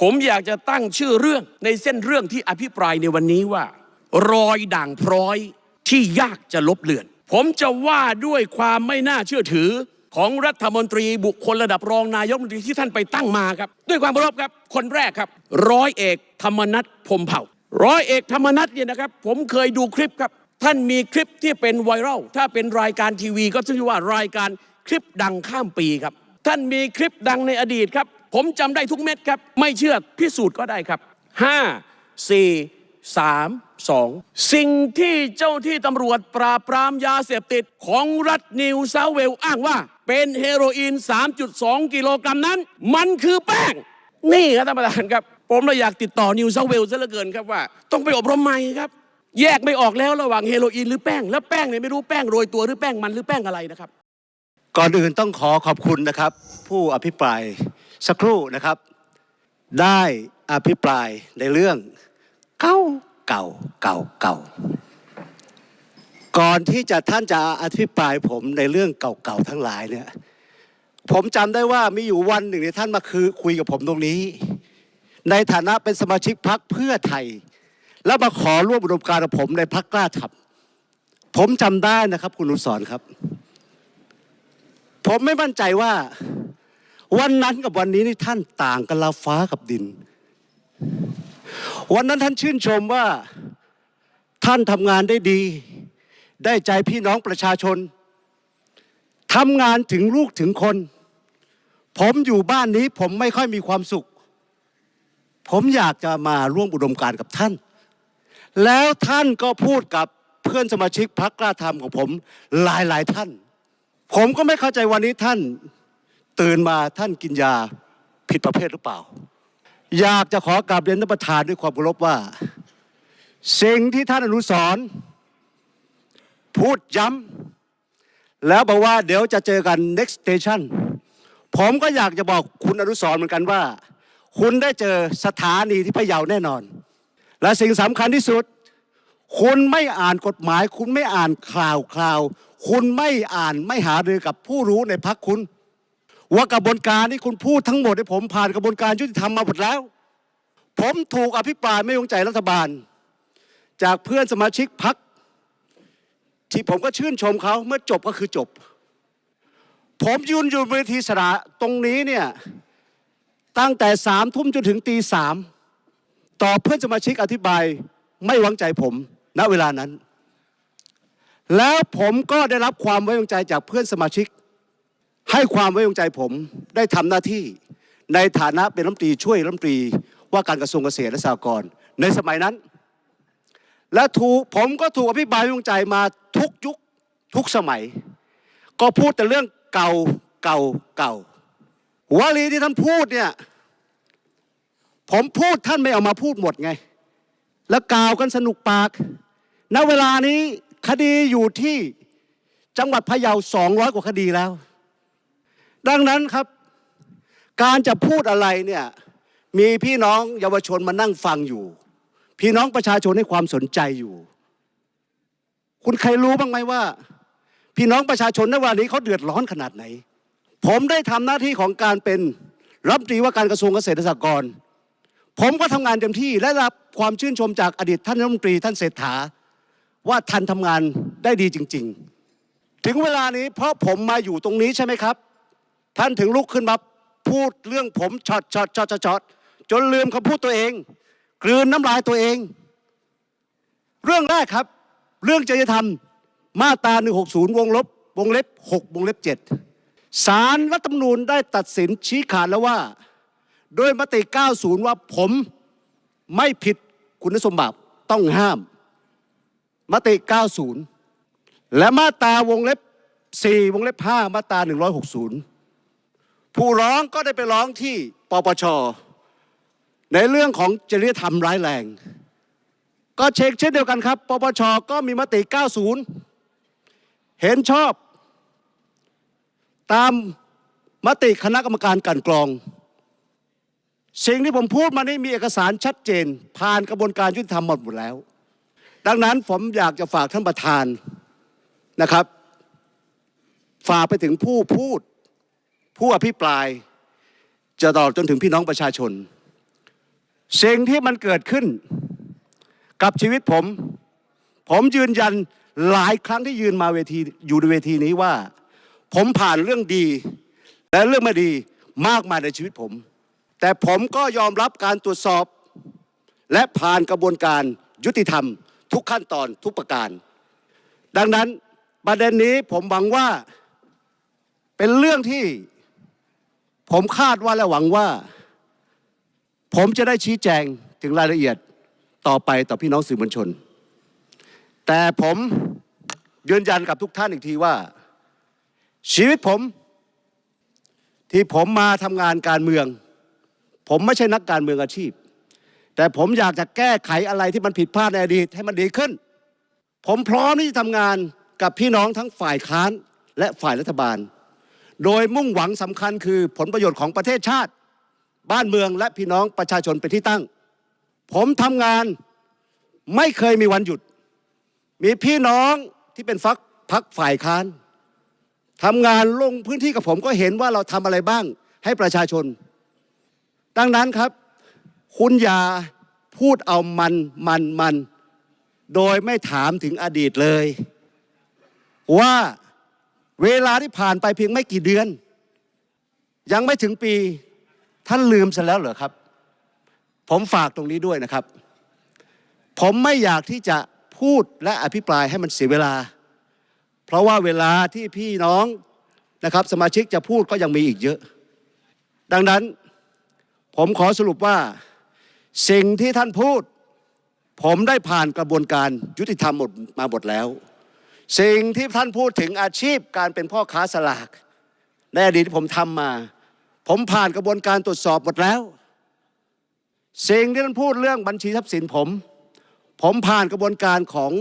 ผมอยากจะตั้งชื่อเรื่องในเส้นเรื่องที่อภิปรายในวันนี้ว่า รอยด่างพร้อยที่ยากจะลบเลือน ผมจะว่าด้วยความไม่น่าเชื่อถือของรัฐมนตรีบุคคลระดับรองนายกรัฐมนตรีที่ท่านไปตั้งมาครับ ด้วยความเคารพครับ คนแรกครับ ร้อยเอกธรรมนัฐพมเผ่า ร้อยเอกธรรมนัฐเนี่ยนะครับ ผมเคยดูคลิปครับ ท่านมีคลิปที่เป็นไวรัลถ้าเป็นรายการทีวี ก็ชื่อว่ารายการคลิปดังข้ามปีครับ ท่านมีคลิปดังในอดีตครับ ผมจำได้ทุกเม็ดครับ ไม่เชื่อพิสูจน์ก็ได้ครับ 5 4 3 2 สิ่งที่เจ้าที่ตำรวจปราบปรามยาเสพติดของรัฐนิวเซาเวลอ้างว่า เป็นเฮโรอีน 3.2 กิโลกรัมนั้น มันคือแป้ง นี่ครับท่านประธานครับ ผมเลยอยากติดต่อนิวเซาเวลซะเหลือเกินครับว่า ต้องไปอบรมใหม่ครับ แยกไม่ออกแล้วระหว่างเฮโรอีนหรือแป้ง แล้วแป้งเนี่ยไม่รู้แป้งโรยตัวหรือแป้งมันหรือแป้งอะไรนะครับ ก่อนอื่นต้องขอขอบคุณนะครับ ผู้อภิปราย สักครู่นะครับ ได้อภิปรายในเรื่องเก่าเก่าเก่าเก่าก่อนที่จะท่านจะอภิปรายผมในเรื่องเก่าๆทั้งหลายเนี่ย ผมจำได้ว่ามีอยู่วันหนึ่งเนี่ท่านมาคือคุยกับผมตรงนี้ ในฐานะเป็นสมาชิกพรรคเพื่อไทย แล้วมาขอร่วมอุดมการณ์กับผมในพรรคกล้าทำผมจำได้นะครับ คุณอนุสรครับ ผมไม่มั่นใจว่า วันนั้นกับวันนี้นี่ท่านต่างกันลาฟ้ากับดิน วันนั้นท่านชื่นชมว่าท่านทำงานได้ดี ได้ใจพี่น้องประชาชนทำงานถึงลูกถึงคน ผมอยู่บ้านนี้ผมไม่ค่อยมีความสุข ผมอยากจะมาร่วมอุดมการกับท่าน แล้วท่านก็พูดกับเพื่อนสมาชิกพรรคกล้าธรรมของผมหลายหลายๆท่าน ผมก็ไม่เข้าใจวันนี้ท่าน ตื่นมาท่านกินยาผิดประเภทหรือเปล่า อยากจะขอกราบเรียนท่านประธานด้วยความเคารพว่า สิ่งที่ท่านอนุสรพูดย้ำแล้วบอกว่าเดี๋ยวจะเจอกัน next station ผมก็อยากจะบอกคุณอนุสรเหมือนกันว่า คุณได้เจอสถานีที่พะเยาแน่นอน และสิ่งสำคัญที่สุด คุณไม่อ่านกฎหมาย คุณไม่อ่านข่าวคราว คุณไม่อ่านไม่หารือกับผู้รู้ในพักคุณ ว่ากระบวนการที่คุณพูดทั้งหมดที่ผมผ่านกระบวนการยุติธรรมมาหมดแล้ว ผมถูกอภิปรายไม่ไว้วางใจรัฐบาล จากเพื่อนสมาชิกพักที่ผมก็ชื่นชมเขาเมื่อจบก็คือจบ ผมยืนอยู่เวทีสระตรงนี้เนี่ยตั้งแต่สามทุ่มจนถึงตีสามต่อเพื่อนสมาชิกอธิบายไม่วางใจผมณเวลานั้น แล้วผมก็ได้รับความไว้วางใจจากเพื่อนสมาชิก ให้ความไว้วางใจผมได้ทำหน้าที่ในฐานะเป็นรัฐมนตรีช่วยรัฐมนตรีว่าการกระทรวงเกษตรและสหกรณ์ในสมัยนั้น และถูกผมก็ถูกอภิบายไว้วางใจมาทุกยุคทุกสมัย ก็พูดแต่เรื่องเก่าเก่าเก่าวลีที่ท่านพูดเนี่ยผมพูดท่านไม่เอามาพูดหมดไง แล้วกล่าวกันสนุกปาก ณ เวลานี้คดีอยู่ที่จังหวัดพะเยา200กว่าคดีแล้ว ดังนั้นครับ การจะพูดอะไรเนี่ยมีพี่น้องเยาวชนมานั่งฟังอยู่ พี่น้องประชาชนให้ความสนใจอยู่ คุณใครรู้บ้างไหมว่า พี่น้องประชาชนในวันนี้เขาเดือดร้อนขนาดไหน ผมได้ทำหน้าที่ของการเป็นรัฐมนตรีว่าการกระทรวงเกษตรและสหกรณ์ผมก็ทำงานเต็มที่และรับความชื่นชมจากอดีตท่านรัฐมนตรีท่านเศรษฐา ว่าท่านทำงานได้ดีจริง ๆ ถึงเวลานี้เพราะผมมาอยู่ตรงนี้ใช่ไหมครับ ท่านถึงลุกขึ้นมาพูดเรื่องผมช็อตช็อตช็อตช็อตจนลืมคำพูดตัวเอง กลืนน้ำลายตัวเอง เรื่องแรกครับ เรื่องจริยธรรมมาตรา160 วงลบ วงเล็บ 6 วงเล็บ 7 สารรัฐธรรมนูญได้ตัดสินชี้ขาดแล้วว่า โดยมติ 90 ว่าผมไม่ผิดคุณสมบัติต้องห้าม มติ 90 และมาตราวงเล็บ 4 วงเล็บ 5 มาตรา160 ผู้ร้องก็ได้ไปร้องที่ปปช ในเรื่องของจริยธรรมร้ายแรง ก็เช็คเช่นเดียวกันครับ ปปช ก็มีมติ 90 เห็นชอบ ตามมติคณะกรรมการกันกรอง สิ่งที่ผมพูดมานี้มีเอกสารชัดเจน ผ่านกระบวนการยุติธรรมหมดหมดแล้ว ดังนั้นผมอยากจะฝากท่านประธานนะครับ ฝากไปถึงผู้พูด ผู้อภิปรายจะตลอดจนถึงพี่น้องประชาชน สิ่งที่มันเกิดขึ้นกับชีวิตผม ผมยืนยันหลายครั้งที่ยืนมาเวทีอยู่ในเวทีนี้ว่า ผมผ่านเรื่องดี และเรื่องไม่ดีมากมายในชีวิตผม แต่ผมก็ยอมรับการตรวจสอบ และผ่านกระบวนการยุติธรรม ทุกขั้นตอนทุกประการ ดังนั้นประเด็นนี้ผมหวังว่าเป็นเรื่องที่ ผมคาดว่าและหวังว่า ผมจะได้ชี้แจงถึงรายละเอียดต่อไปต่อพี่น้องสื่อมวลชน แต่ผมยืนยันกับทุกท่านอีกทีว่า ชีวิตผม ที่ผมมาทำงานการเมือง ผมไม่ใช่นักการเมืองอาชีพ แต่ผมอยากจะแก้ไขอะไรที่มันผิดพลาดในอดีตให้มันดีขึ้น ผมพร้อมที่จะทำงานกับพี่น้องทั้งฝ่ายค้านและฝ่ายรัฐบาล โดยมุ่งหวังสำคัญคือผลประโยชน์ของประเทศชาติ บ้านเมืองและพี่น้องประชาชนเป็นที่ตั้ง ผมทำงานไม่เคยมีวันหยุด มีพี่น้องที่เป็นฟักพักฝ่ายค้านทำงานลงพื้นที่กับผมก็เห็นว่าเราทำอะไรบ้างให้ประชาชน ดังนั้นครับ คุณอย่าพูดเอามันมันมัน โดยไม่ถามถึงอดีตเลย ว่า เวลาที่ผ่านไปเพียงไม่กี่เดือน ยังไม่ถึงปีท่านลืมซะแล้วเหรอครับ ผมฝากตรงนี้ด้วยนะครับ ผมไม่อยากที่จะพูดและอภิปรายให้มันเสียเวลา เพราะว่าเวลาที่พี่น้องนะครับ สมาชิกจะพูดก็ยังมีอีกเยอะ ดังนั้นผมขอสรุปว่าสิ่งที่ท่านพูด ผมได้ผ่านกระบวนการยุติธรรมหมดมาหมดแล้ว สิ่งที่ท่านพูดถึงอาชีพการเป็นพ่อค้าสลาก ในอดีตที่ผมทำมา ผมผ่านกระบวนการตรวจสอบหมดแล้ว สิ่งที่ท่านพูดเรื่องบัญชีทรัพย์สินผม ผมผ่านกระบวนการของ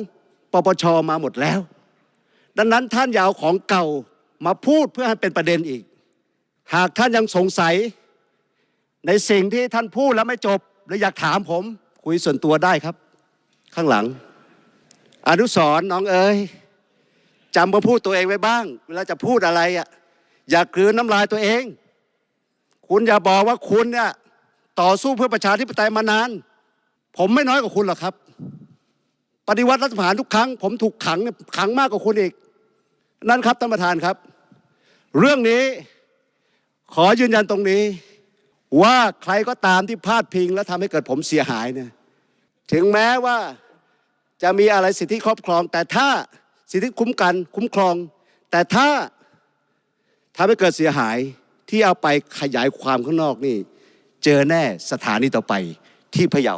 ปปชมาหมดแล้ว ดังนั้นท่านอย่าเอาของเก่ามาพูดเพื่อให้เป็นประเด็นอีก หากท่านยังสงสัยในสิ่งที่ท่านพูดแล้วไม่จบ หรืออยากถามผมคุยส่วนตัวได้ครับ ข้างหลัง อนุสรน้องเอ๋ย จำคำพูดตัวเองไว้บ้าง เวลาจะพูดอะไรอะอย่ากลืนน้ำลายตัวเอง คุณอย่าบอกว่าคุณเนี่ยต่อสู้เพื่อประชาธิปไตยมานาน ผมไม่น้อยกว่าคุณหรอกครับ ปฏิวัติรัฐประหารทุกครั้ง ผมถูกขังขังมากกว่าคุณอีก นั่นครับท่านประธานครับ เรื่องนี้ขอยืนยันตรงนี้ ว่าใครก็ตามที่พลาดพิง และทำให้เกิดผมเสียหายเนี่ยถึงแม้ว่าจะมีอะไรสิทธิครอบครอง แต่ถ้า สิทธิคุ้มกันคุ้มครอง แต่ถ้าทำให้เกิดเสียหายที่เอาไปขยายความข้างนอกนี่ เจอแน่สถานีต่อไปที่พะเยา